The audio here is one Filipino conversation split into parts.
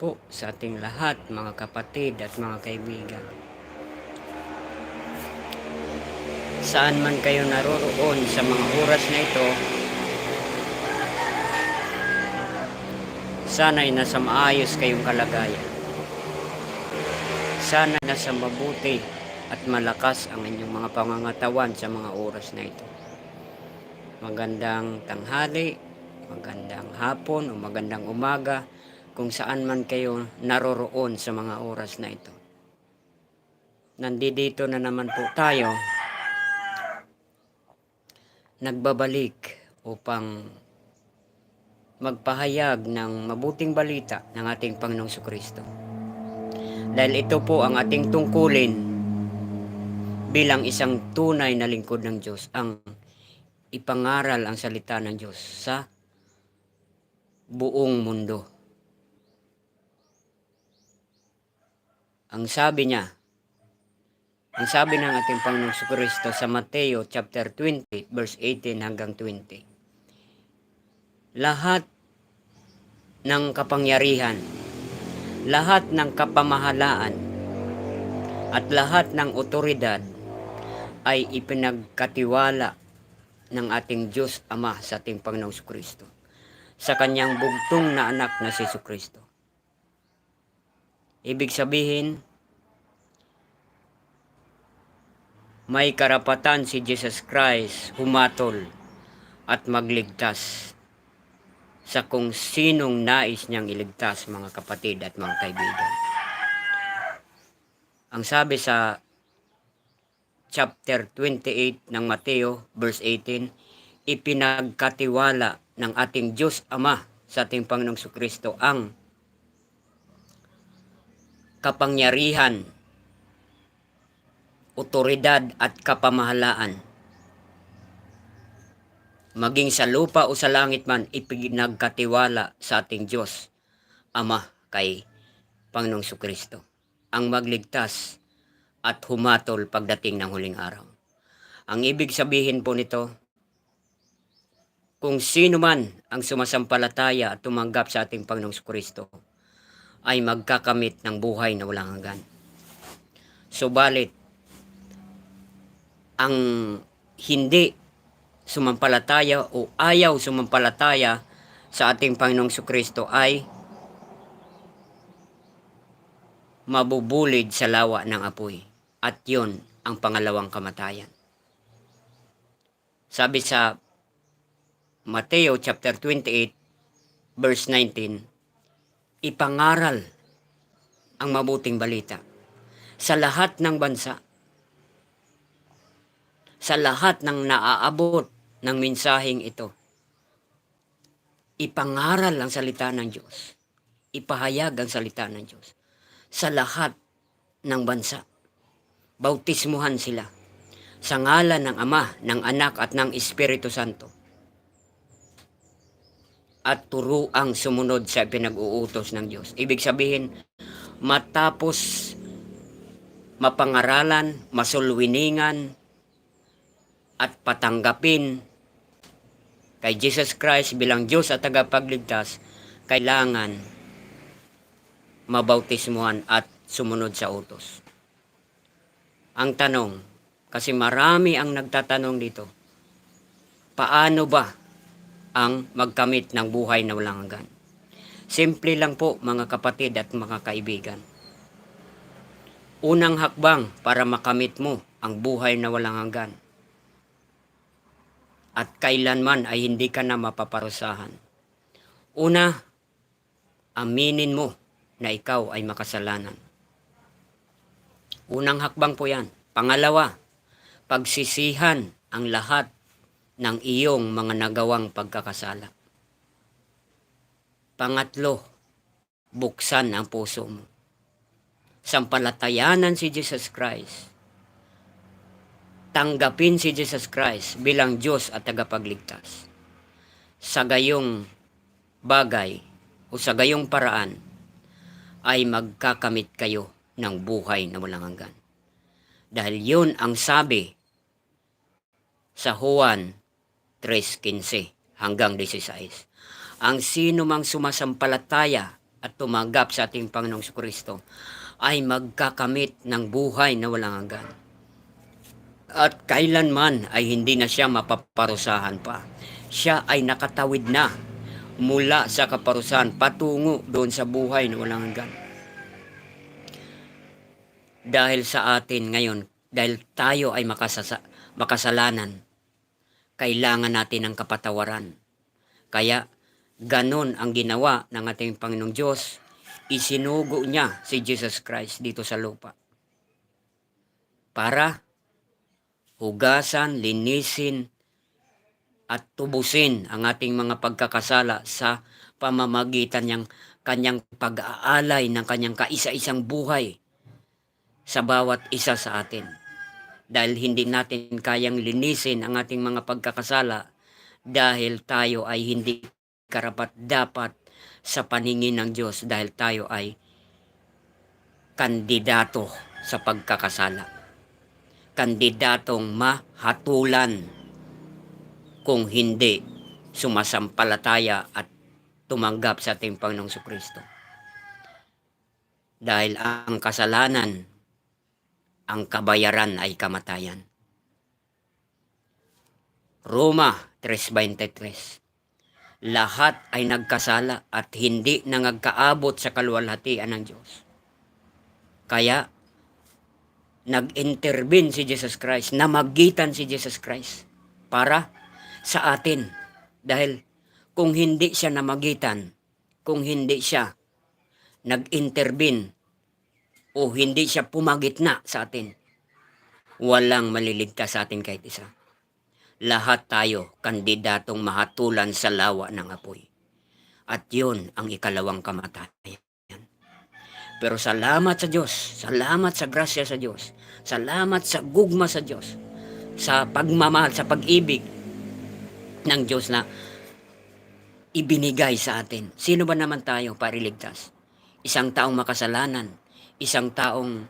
po sa ating lahat, mga kapatid at mga kaibigan. Saan man kayo naroroon sa mga oras na ito, sana'y nasa maayos kayong kalagayan. Sana nasa mabuti at malakas ang inyong mga pangangatawan sa mga oras na ito. Magandang tanghali, magandang hapon o magandang umaga kung saan man kayo naroroon sa mga oras na ito. Nandito na naman po tayo nagbabalik upang magpahayag ng mabuting balita ng ating Panginoong Kristo. Dahil ito po ang ating tungkulin bilang isang tunay na lingkod ng Diyos, ang ipangaral ang salita ng Diyos sa buong mundo. Ang sabi niya, ang sabi ng ating Panginoong Kristo sa Mateo chapter 20 verse 18 hanggang 20. Lahat ng kapangyarihan, lahat ng kapamahalaan, at lahat ng otoridad ay ipinagkatiwala ng ating Diyos Ama sa ating Panginoong Kristo sa kanyang bugtong na anak na si Kristo. Ibig sabihin, may karapatan si Jesus Christ humatol at magligtas sa kung sinong nais niyang iligtas mga kapatid at mga kaibigan. Ang sabi sa chapter 28 ng Mateo verse 18, ipinagkatiwala ng ating Diyos Ama sa ating Panginoong Kristo ang kapangyarihan otoridad at kapamahalaan. Maging sa lupa o sa langit man, ipinagkatiwala sa ating Diyos, Ama kay Panginoong Kristo, ang magligtas at humatol pagdating ng huling araw. Ang ibig sabihin po nito, kung sino man ang sumasampalataya at tumanggap sa ating Panginoong Kristo, ay magkakamit ng buhay na walang hanggan. Subalit, ang hindi sumampalataya o ayaw sumampalataya sa ating Panginoong Kristo ay mabubulid sa lawa ng apoy. At yon ang pangalawang kamatayan. Sabi sa Mateo chapter 28 verse 19, ipangaral ang mabuting balita sa lahat ng bansa sa lahat ng naaabot ng mensaheng ito. Ipangaral ang salita ng Diyos. Ipahayag ang salita ng Diyos sa lahat ng bansa. Bautismuhan sila sa ngalan ng Ama, ng Anak at ng Espiritu Santo. At turuang sumunod sa pinag-uutos ng Diyos. Ibig sabihin, matapos mapangaralan, masulwiningan, at patanggapin kay Jesus Christ bilang Diyos at tagapagligtas, kailangan mabautismuhan at sumunod sa utos. Ang tanong, kasi marami ang nagtatanong dito, paano ba ang magkamit ng buhay na walang hanggan? Simple lang po mga kapatid at mga kaibigan. Unang hakbang para makamit mo ang buhay na walang hanggan at kailanman ay hindi ka na mapaparusahan. Una, aminin mo na ikaw ay makasalanan. Unang hakbang po yan. Pangalawa, pagsisihan ang lahat ng iyong mga nagawang pagkakasala. Pangatlo, buksan ang puso mo. Sampalatayanan si Jesus Christ tanggapin si Jesus Christ bilang Diyos at tagapagligtas. Sa gayong bagay o sa gayong paraan ay magkakamit kayo ng buhay na walang hanggan. Dahil yun ang sabi sa Juan 3.15 hanggang 16. Ang sino mang sumasampalataya at tumanggap sa ating Panginoong Kristo ay magkakamit ng buhay na walang hanggan. At kailanman ay hindi na siya mapaparusahan pa. Siya ay nakatawid na mula sa kaparusahan patungo doon sa buhay na walang hanggan. Dahil sa atin ngayon, dahil tayo ay makasasa, makasalanan, kailangan natin ng kapatawaran. Kaya ganon ang ginawa ng ating Panginoong Diyos. Isinugo niya si Jesus Christ dito sa lupa. Para hugasan, linisin, at tubusin ang ating mga pagkakasala sa pamamagitan niyang kanyang pag-aalay ng kanyang kaisa-isang buhay sa bawat isa sa atin. Dahil hindi natin kayang linisin ang ating mga pagkakasala dahil tayo ay hindi karapat dapat sa paningin ng Diyos dahil tayo ay kandidato sa pagkakasala. Kandidatong mahatulan kung hindi sumasampalataya at tumanggap sa ating Panginoong Kristo. Dahil ang kasalanan, ang kabayaran ay kamatayan. Roma 3.23 Lahat ay nagkasala at hindi nangagkaabot sa kaluwalhatian ng Diyos. Kaya, nag-intervene si Jesus Christ, namagitan si Jesus Christ para sa atin. Dahil kung hindi siya namagitan, kung hindi siya nag-intervene o hindi siya pumagitna sa atin, walang maliligtas sa atin kahit isa. Lahat tayo kandidatong mahatulan sa lawa ng apoy. At yun ang ikalawang kamatayan. Pero salamat sa Diyos, salamat sa grasya sa Diyos, salamat sa gugma sa Diyos, sa pagmamahal, sa pag-ibig ng Diyos na ibinigay sa atin. Sino ba naman tayo para iligtas? Isang taong makasalanan, isang taong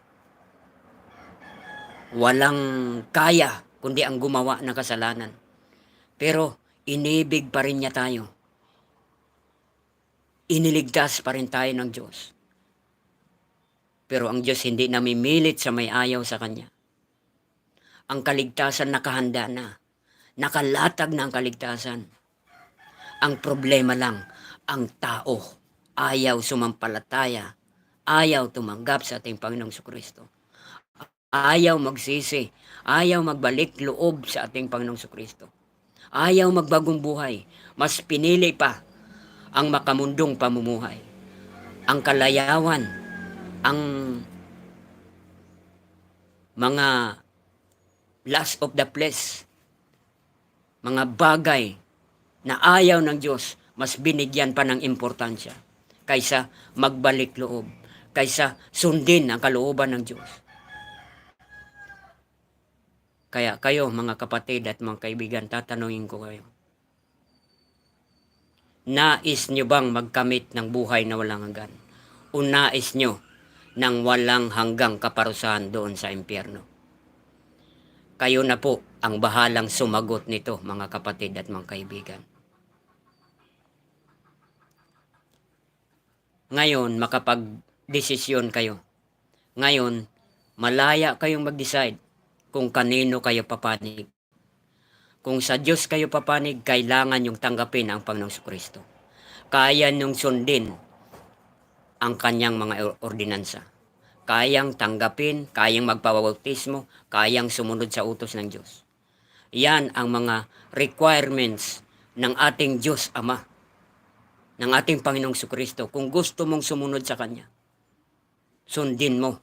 walang kaya kundi ang gumawa ng kasalanan. Pero inibig pa rin niya tayo. Iniligtas pa rin tayo ng Diyos. Pero ang Diyos hindi namimilit sa may ayaw sa Kanya. Ang kaligtasan nakahanda na. Nakalatag na ang kaligtasan. Ang problema lang, ang tao ayaw sumampalataya, ayaw tumanggap sa ating Panginoong Kristo. Ayaw magsisi, ayaw magbalik loob sa ating Panginoong Kristo. Ayaw magbagong buhay, mas pinili pa ang makamundong pamumuhay. Ang kalayawan, ang mga last of the flesh, mga bagay na ayaw ng Diyos, mas binigyan pa ng importansya kaysa magbalik loob, kaysa sundin ang kalooban ng Diyos. Kaya kayo mga kapatid at mga kaibigan, tatanungin ko kayo. Nais nyo bang magkamit ng buhay na walang hanggan? O nais nyo ng walang hanggang kaparusahan doon sa impyerno? Kayo na po ang bahalang sumagot nito mga kapatid at mga kaibigan. Ngayon, makapag-desisyon kayo. Ngayon, malaya kayong mag-decide kung kanino kayo papanig. Kung sa Diyos kayo papanig, kailangan yung tanggapin ang Panginoong Kristo. Kaya nyung sundin ang kanyang mga ordinansa. Kayang tanggapin, kayang magpabautismo, kayang sumunod sa utos ng Diyos. Yan ang mga requirements ng ating Diyos Ama, ng ating Panginoong Kristo. Kung gusto mong sumunod sa Kanya, sundin mo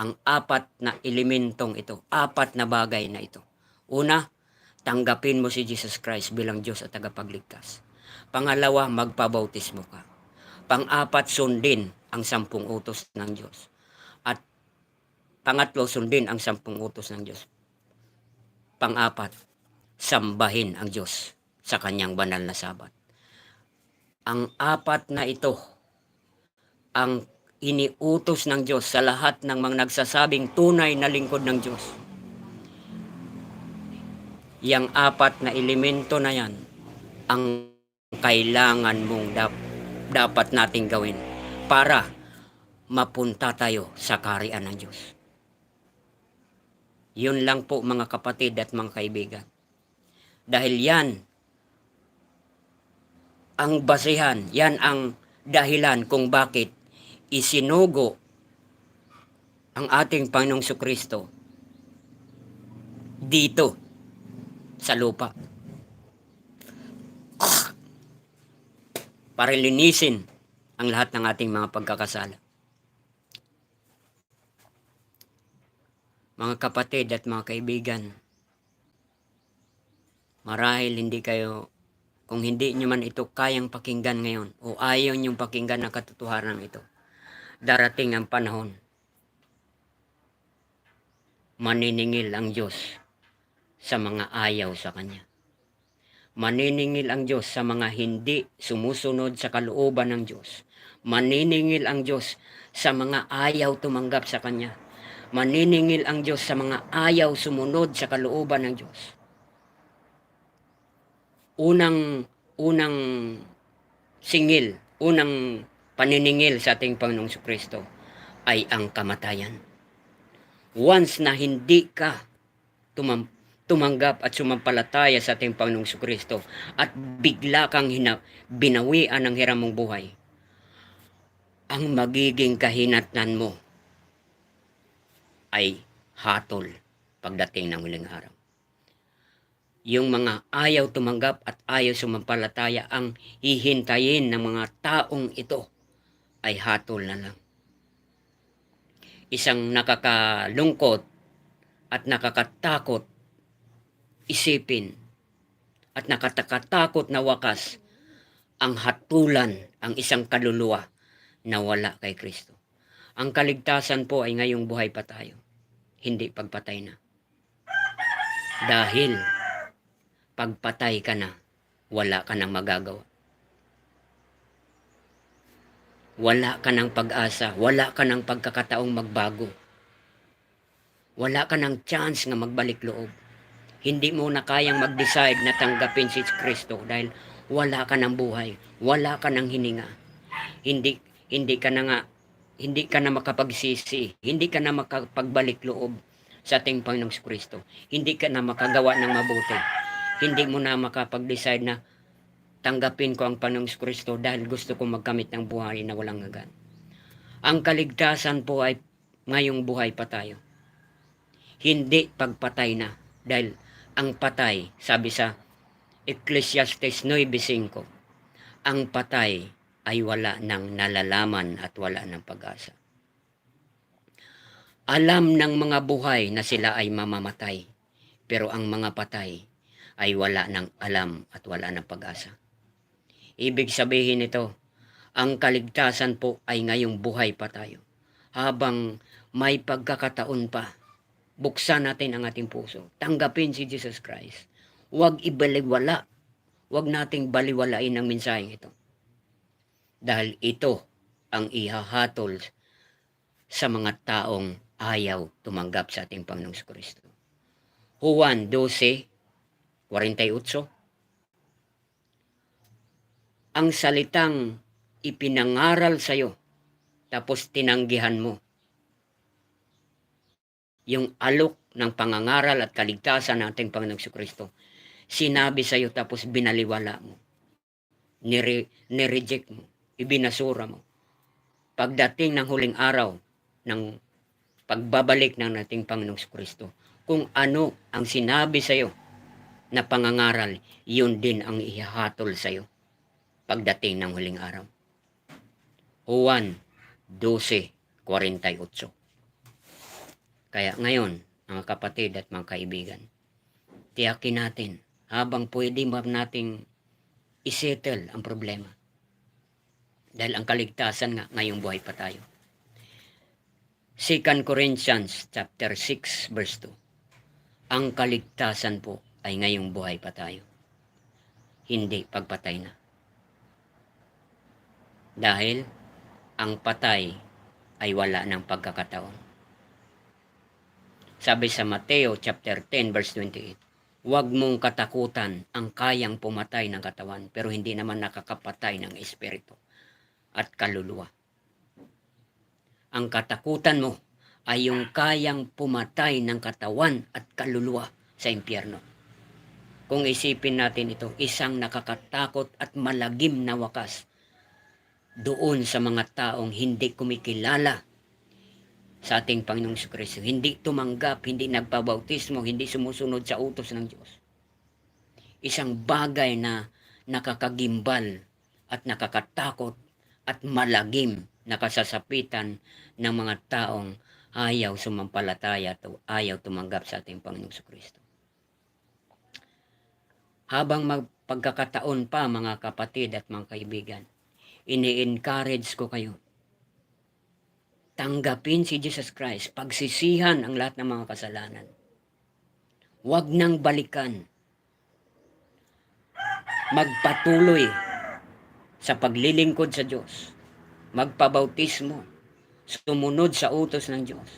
ang apat na elementong ito, apat na bagay na ito. Una, tanggapin mo si Jesus Christ bilang Diyos at tagapagligtas. Pangalawa, magpabautismo ka. Pang-apat, sundin ang sampung utos ng Diyos. At pangatlo, sundin ang sampung utos ng Diyos. Pang-apat, sambahin ang Diyos sa kanyang banal na sabat. Ang apat na ito, ang iniutos ng Diyos sa lahat ng mga nagsasabing tunay na lingkod ng Diyos. Yang apat na elemento na yan ang kailangan mong dap- dapat nating gawin para mapunta tayo sa karian ng Diyos. Yun lang po mga kapatid at mga kaibigan. Dahil yan ang basihan, yan ang dahilan kung bakit isinugo ang ating Panginoong Kristo dito sa lupa. Para linisin ang lahat ng ating mga pagkakasala. Mga kapatid at mga kaibigan, marahil hindi kayo, kung hindi nyo man ito kayang pakinggan ngayon o ayaw nyong pakinggan ang katotohanan ito, darating ang panahon, maniningil ang Diyos sa mga ayaw sa Kanya. Maniningil ang Diyos sa mga hindi sumusunod sa kalooban ng Diyos. Maniningil ang Diyos sa mga ayaw tumanggap sa Kanya. Maniningil ang Diyos sa mga ayaw sumunod sa kalooban ng Diyos. Unang, unang singil, unang paniningil sa ating Panginoong Kristo ay ang kamatayan. Once na hindi ka tumam, tumanggap at sumampalataya sa ating Panginoong Kristo at bigla kang hina, binawian ng hiram mong buhay, ang magiging kahinatnan mo ay hatol pagdating ng huling araw. Yung mga ayaw tumanggap at ayaw sumampalataya ang hihintayin ng mga taong ito ay hatol na lang. Isang nakakalungkot at nakakatakot isipin at nakatakatakot na wakas ang hatulan ang isang kaluluwa na wala kay Kristo. Ang kaligtasan po ay ngayong buhay pa tayo, hindi pagpatay na. Dahil pagpatay ka na, wala ka nang magagawa. Wala ka ng pag-asa, wala ka ng pagkakataong magbago. Wala ka ng chance nga magbalik loob. Hindi mo na kayang mag-decide na tanggapin si Kristo dahil wala ka ng buhay, wala ka ng hininga. Hindi hindi ka na nga hindi ka na makapagsisi, hindi ka na makapagbalik loob sa ating Panginoong Kristo. Hindi ka na makagawa ng mabuti. Hindi mo na makapag-decide na tanggapin ko ang Panginoong Kristo dahil gusto ko magkamit ng buhay na walang hanggan. Ang kaligtasan po ay ngayong buhay pa tayo. Hindi pagpatay na dahil ang patay, sabi sa Ecclesiastes 9.5, ang patay ay wala ng nalalaman at wala ng pag-asa. Alam ng mga buhay na sila ay mamamatay, pero ang mga patay ay wala ng alam at wala ng pag-asa. Ibig sabihin nito, ang kaligtasan po ay ngayong buhay pa tayo. Habang may pagkakataon pa, buksan natin ang ating puso. Tanggapin si Jesus Christ. Huwag ibaliwala. Huwag nating baliwalain ang mensaheng ito. Dahil ito ang ihahatol sa mga taong ayaw tumanggap sa ating Panginoong Kristo. Juan 12, 48 ang salitang ipinangaral sa iyo tapos tinanggihan mo. Yung alok ng pangangaral at kaligtasan ng ating Panginoong Kristo. Sinabi sa iyo tapos binaliwala mo. Nire, nireject mo. Ibinasura mo. Pagdating ng huling araw ng pagbabalik ng ating Panginoong Kristo, kung ano ang sinabi sa iyo na pangangaral, yun din ang ihahatol sa iyo pagdating ng huling araw. Juan 12.48 Kaya ngayon, mga kapatid at mga kaibigan, tiyakin natin habang pwede nating isettle ang problema. Dahil ang kaligtasan nga ngayong buhay pa tayo. 2 Corinthians chapter 6 verse 2. Ang kaligtasan po ay ngayong buhay pa tayo. Hindi pagpatay na. Dahil ang patay ay wala ng pagkakataon. Sabi sa Mateo chapter 10 verse 28, Huwag mong katakutan ang kayang pumatay ng katawan pero hindi naman nakakapatay ng espiritu at kaluluwa. Ang katakutan mo ay yung kayang pumatay ng katawan at kaluluwa sa impyerno. Kung isipin natin ito, isang nakakatakot at malagim na wakas doon sa mga taong hindi kumikilala sa ating Panginoong Kristo. Hindi tumanggap, hindi nagpabautismo, hindi sumusunod sa utos ng Diyos. Isang bagay na nakakagimbal at nakakatakot at malagim na kasasapitan ng mga taong ayaw sumampalataya at ayaw tumanggap sa ating Panginoong Kristo. Habang magpagkakataon pa mga kapatid at mga kaibigan, ini-encourage ko kayo. Tanggapin si Jesus Christ, pagsisihan ang lahat ng mga kasalanan. Huwag nang balikan. Magpatuloy sa paglilingkod sa Diyos. Magpabautismo. Sumunod sa utos ng Diyos.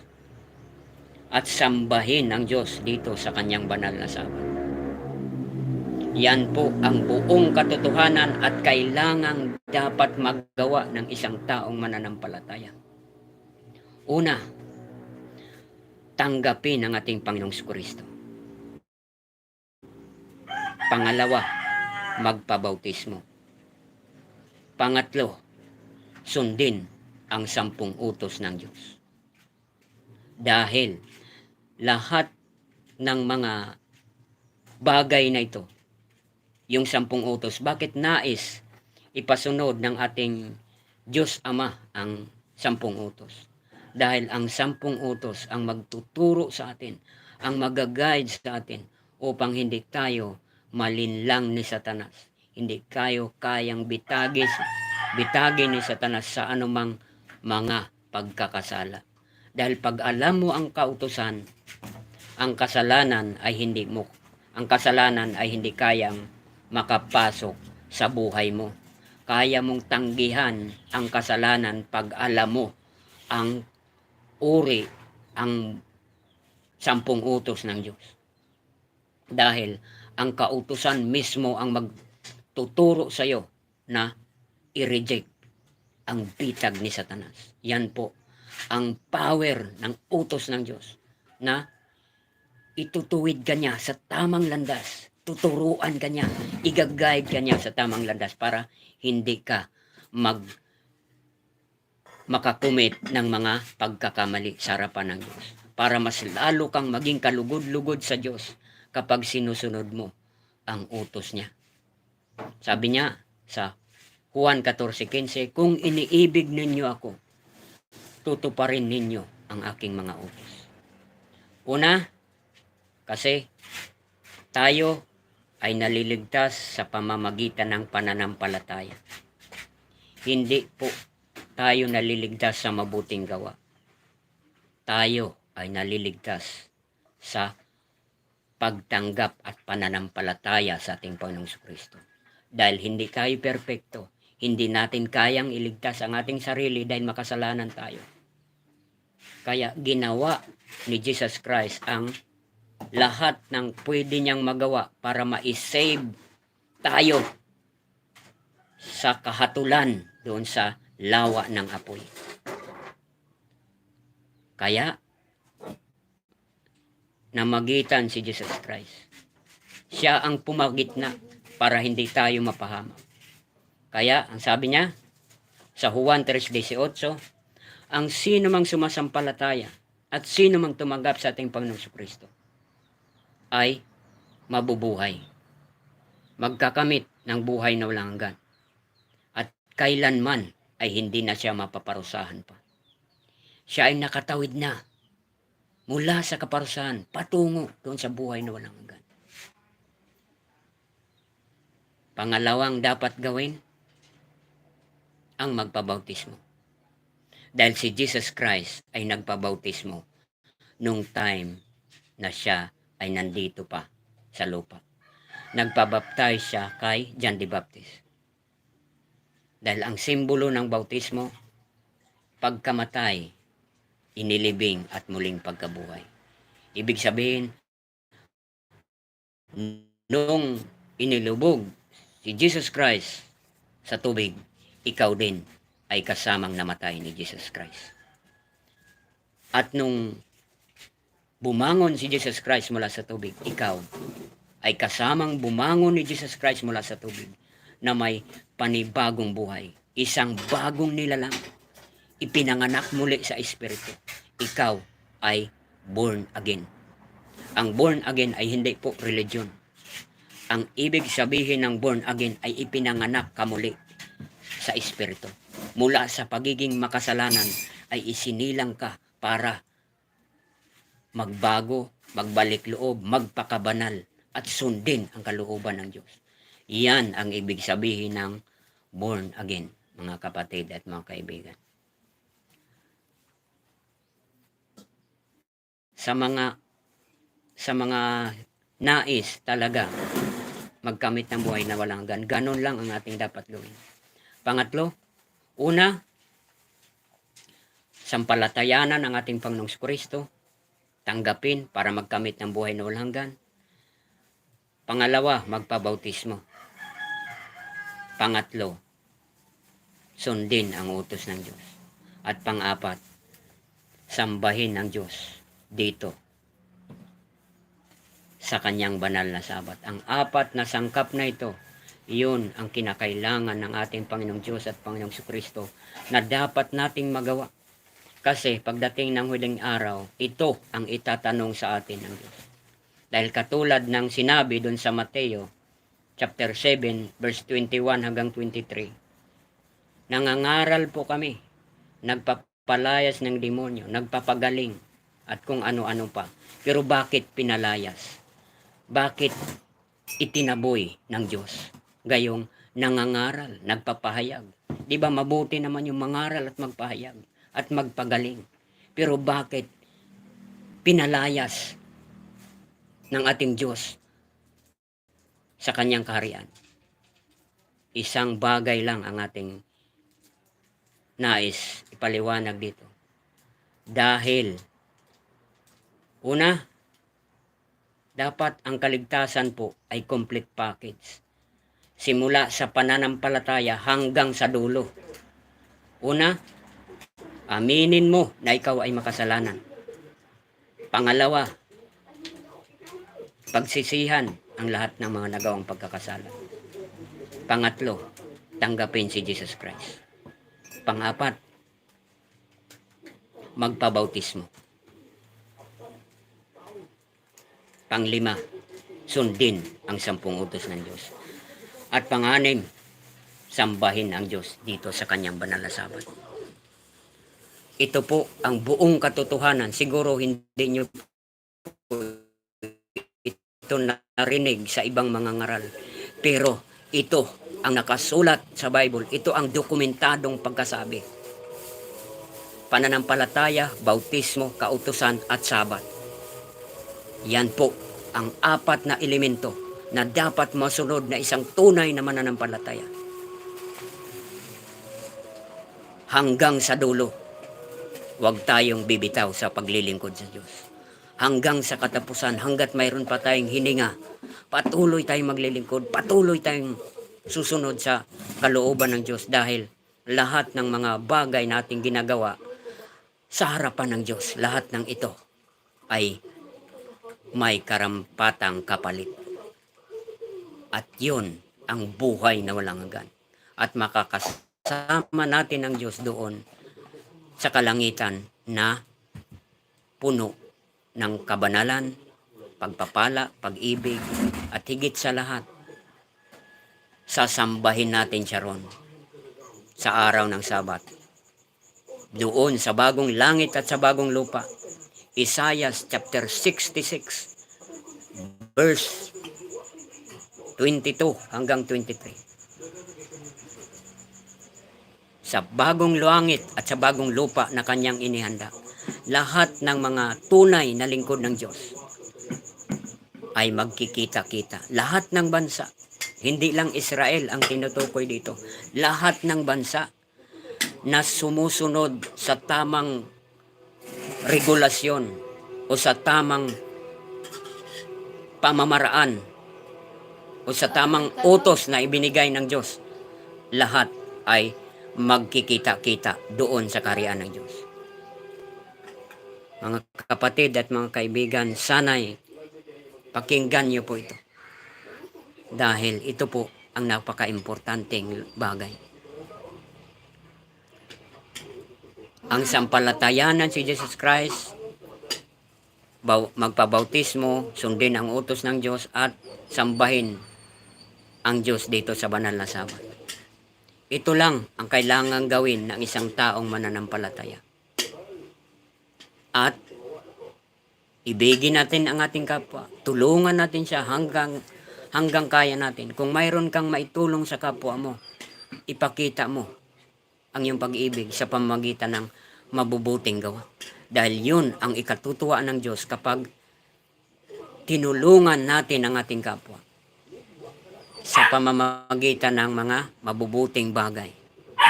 At sambahin ang Diyos dito sa kanyang banal na sabat. Yan po ang buong katotohanan at kailangang dapat maggawa ng isang taong mananampalataya. Una, tanggapin ang ating Panginoong Kristo. Pangalawa, magpabautismo. Pangatlo, sundin ang sampung utos ng Diyos. Dahil lahat ng mga bagay na ito yung sampung utos. Bakit nais ipasunod ng ating Diyos Ama ang sampung utos? Dahil ang sampung utos ang magtuturo sa atin, ang magaguide sa atin upang hindi tayo malinlang ni Satanas. Hindi kayo kayang bitagis, bitagin ni Satanas sa anumang mga pagkakasala. Dahil pag alam mo ang kautusan, ang kasalanan ay hindi mo ang kasalanan ay hindi kayang makapasok sa buhay mo. Kaya mong tanggihan ang kasalanan pag alam mo ang uri, ang sampung utos ng Diyos. Dahil ang kautusan mismo ang magtuturo sa iyo na i-reject ang bitag ni Satanas. Yan po ang power ng utos ng Diyos na itutuwid ka niya sa tamang landas tuturuan ka niya, igag-guide ka sa tamang landas para hindi ka mag makakumit ng mga pagkakamali sa harapan ng Diyos. Para mas lalo kang maging kalugod-lugod sa Diyos kapag sinusunod mo ang utos niya. Sabi niya sa Juan 14.15, Kung iniibig ninyo ako, tutuparin ninyo ang aking mga utos. Una, kasi tayo ay naliligtas sa pamamagitan ng pananampalataya. Hindi po tayo naliligtas sa mabuting gawa. Tayo ay naliligtas sa pagtanggap at pananampalataya sa ating Panginoong Kristo. Dahil hindi tayo perpekto, hindi natin kayang iligtas ang ating sarili dahil makasalanan tayo. Kaya ginawa ni Jesus Christ ang lahat ng pwede niyang magawa para ma-save tayo sa kahatulan doon sa lawa ng apoy. Kaya, namagitan si Jesus Christ. Siya ang pumagitna para hindi tayo mapahamak. Kaya, ang sabi niya, sa Juan 3.18, ang sino mang sumasampalataya at sino mang tumanggap sa ating Panginoong Kristo ay mabubuhay. Magkakamit ng buhay na walang hanggan. At kailanman ay hindi na siya mapaparusahan pa. Siya ay nakatawid na mula sa kaparusahan patungo doon sa buhay na walang hanggan. Pangalawang dapat gawin, ang magpabautismo. Dahil si Jesus Christ ay nagpabautismo nung time na siya ay nandito pa sa lupa. Nagpabaptize siya kay John the Baptist. Dahil ang simbolo ng bautismo, pagkamatay, inilibing at muling pagkabuhay. Ibig sabihin, nung inilubog si Jesus Christ sa tubig, ikaw din ay kasamang namatay ni Jesus Christ. At nung bumangon si Jesus Christ mula sa tubig, ikaw ay kasamang bumangon ni Jesus Christ mula sa tubig na may panibagong buhay. Isang bagong nilalang. Ipinanganak muli sa Espiritu. Ikaw ay born again. Ang born again ay hindi po religion. Ang ibig sabihin ng born again ay ipinanganak ka muli sa Espiritu. Mula sa pagiging makasalanan ay isinilang ka para magbago, magbalik loob, magpakabanal at sundin ang kalooban ng Diyos. Yan ang ibig sabihin ng born again, mga kapatid at mga kaibigan. Sa mga sa mga nais talaga magkamit ng buhay na walang hanggan. Ganon lang ang ating dapat gawin. Pangatlo, una, sampalatayanan ang ating Panginoong Kristo, tanggapin para magkamit ng buhay na walang hanggan. Pangalawa, magpabautismo. Pangatlo, sundin ang utos ng Diyos. At pang-apat, sambahin ng Diyos dito sa kanyang banal na sabat. Ang apat na sangkap na ito, iyon ang kinakailangan ng ating Panginoong Diyos at Panginoong Kristo na dapat nating magawa. Kasi pagdating ng huling araw, ito ang itatanong sa atin ng Diyos. Dahil katulad ng sinabi doon sa Mateo, chapter 7, verse 21 hanggang 23, nangangaral po kami, nagpapalayas ng demonyo, nagpapagaling, at kung ano-ano pa. Pero bakit pinalayas? Bakit itinaboy ng Diyos? Gayong nangangaral, nagpapahayag. Di ba mabuti naman yung mangaral at magpahayag at magpagaling. Pero bakit pinalayas ng ating Diyos sa kanyang kaharian? Isang bagay lang ang ating nais ipaliwanag dito. Dahil Una, dapat ang kaligtasan po ay complete package. Simula sa pananampalataya hanggang sa dulo. Una, aminin mo na ikaw ay makasalanan. Pangalawa, pagsisihan ang lahat ng mga nagawang pagkakasala. Pangatlo, tanggapin si Jesus Christ. Pangapat, magpabautismo. Panglima, sundin ang sampung utos ng Diyos. At panganim, sambahin ang Diyos dito sa kanyang banal na sabat. Ito po ang buong katotohanan. Siguro hindi nyo ito narinig sa ibang mga ngaral. Pero ito ang nakasulat sa Bible. Ito ang dokumentadong pagkasabi. Pananampalataya, bautismo, kautusan at sabat. Yan po ang apat na elemento na dapat masunod na isang tunay na mananampalataya. Hanggang sa dulo, huwag tayong bibitaw sa paglilingkod sa Diyos. Hanggang sa katapusan, hanggat mayroon pa tayong hininga, patuloy tayong maglilingkod, patuloy tayong susunod sa kalooban ng Diyos dahil lahat ng mga bagay nating ginagawa sa harapan ng Diyos, lahat ng ito ay may karampatang kapalit. At yun ang buhay na walang hanggan. At makakasama natin ang Diyos doon sa kalangitan na puno ng kabanalan, pagpapala, pag-ibig, at higit sa lahat, sasambahin natin siya ron sa araw ng Sabat. Doon sa bagong langit at sa bagong lupa, Isaiah chapter 66 verse 22 hanggang 23. Sa bagong langit at sa bagong lupa na kanyang inihanda, lahat ng mga tunay na lingkod ng Diyos ay magkikita-kita. Lahat ng bansa, hindi lang Israel ang tinutukoy dito. Lahat ng bansa na sumusunod sa tamang regulasyon o sa tamang pamamaraan o sa tamang utos na ibinigay ng Diyos, lahat ay magkikita-kita doon sa kariyan ng Diyos. Mga kapatid at mga kaibigan, sana'y pakinggan niyo po ito. Dahil ito po ang napaka-importanteng bagay. Ang sampalatayanan si Jesus Christ, magpabautismo, sundin ang utos ng Diyos at sambahin ang Diyos dito sa banal na sabat. Ito lang ang kailangang gawin ng isang taong mananampalataya. At ibigin natin ang ating kapwa. Tulungan natin siya hanggang hanggang kaya natin. Kung mayroon kang maitulong sa kapwa mo, ipakita mo ang iyong pag-ibig sa pamamagitan ng mabubuting gawa. Dahil yun ang ikatutuwa ng Diyos kapag tinulungan natin ang ating kapwa sa pamamagitan ng mga mabubuting bagay.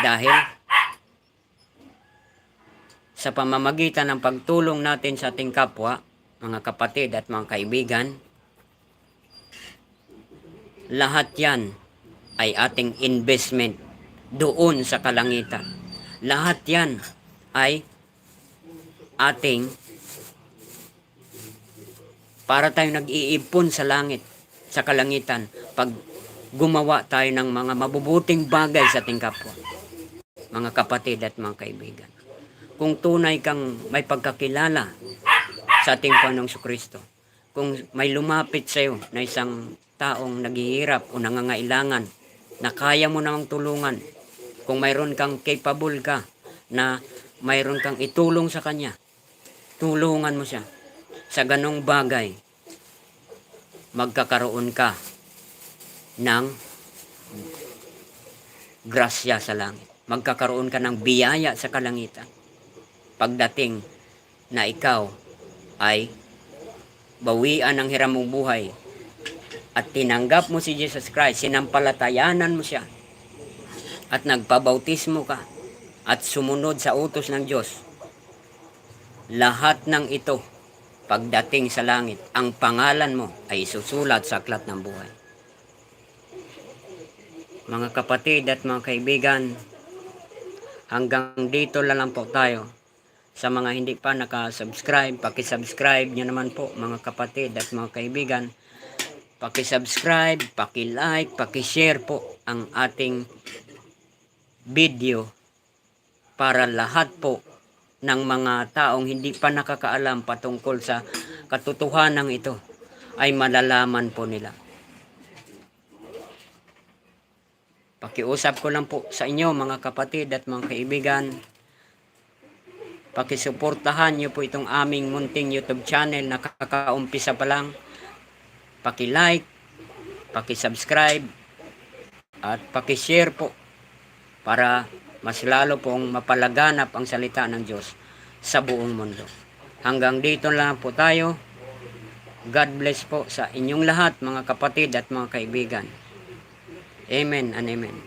Dahil sa pamamagitan ng pagtulong natin sa ating kapwa, mga kapatid at mga kaibigan, lahat yan ay ating investment doon sa kalangitan. Lahat yan ay ating para tayo nag-iipon sa langit, sa kalangitan, pag gumawa tayo ng mga mabubuting bagay sa ating kapwa, mga kapatid at mga kaibigan. Kung tunay kang may pagkakilala sa ating Panginoong Kristo, kung may lumapit sa iyo na isang taong naghihirap o nangangailangan na kaya mo namang tulungan, kung mayroon kang capable ka na mayroon kang itulong sa kanya, tulungan mo siya. Sa ganong bagay, magkakaroon ka ng grasya sa langit. Magkakaroon ka ng biyaya sa kalangitan. Pagdating na ikaw ay bawian ng hiram mong buhay at tinanggap mo si Jesus Christ, sinampalatayanan mo siya at nagpabautismo ka at sumunod sa utos ng Diyos. Lahat ng ito, pagdating sa langit, ang pangalan mo ay susulat sa aklat ng buhay. Mga kapatid at mga kaibigan, hanggang dito na lang po tayo. Sa mga hindi pa nakasubscribe, pakisubscribe nyo naman po mga kapatid at mga kaibigan. Pakisubscribe, pakilike, pakishare po ang ating video para lahat po ng mga taong hindi pa nakakaalam patungkol sa katotohanan ito ay malalaman po nila. Pakiusap ko lang po sa inyo mga kapatid at mga kaibigan. Pakisuportahan niyo po itong aming munting YouTube channel na kakaumpisa pa lang. Paki-like, paki-subscribe, at paki-share po para mas lalo pong mapalaganap ang salita ng Diyos sa buong mundo. Hanggang dito lang po tayo. God bless po sa inyong lahat mga kapatid at mga kaibigan. Amen and amen.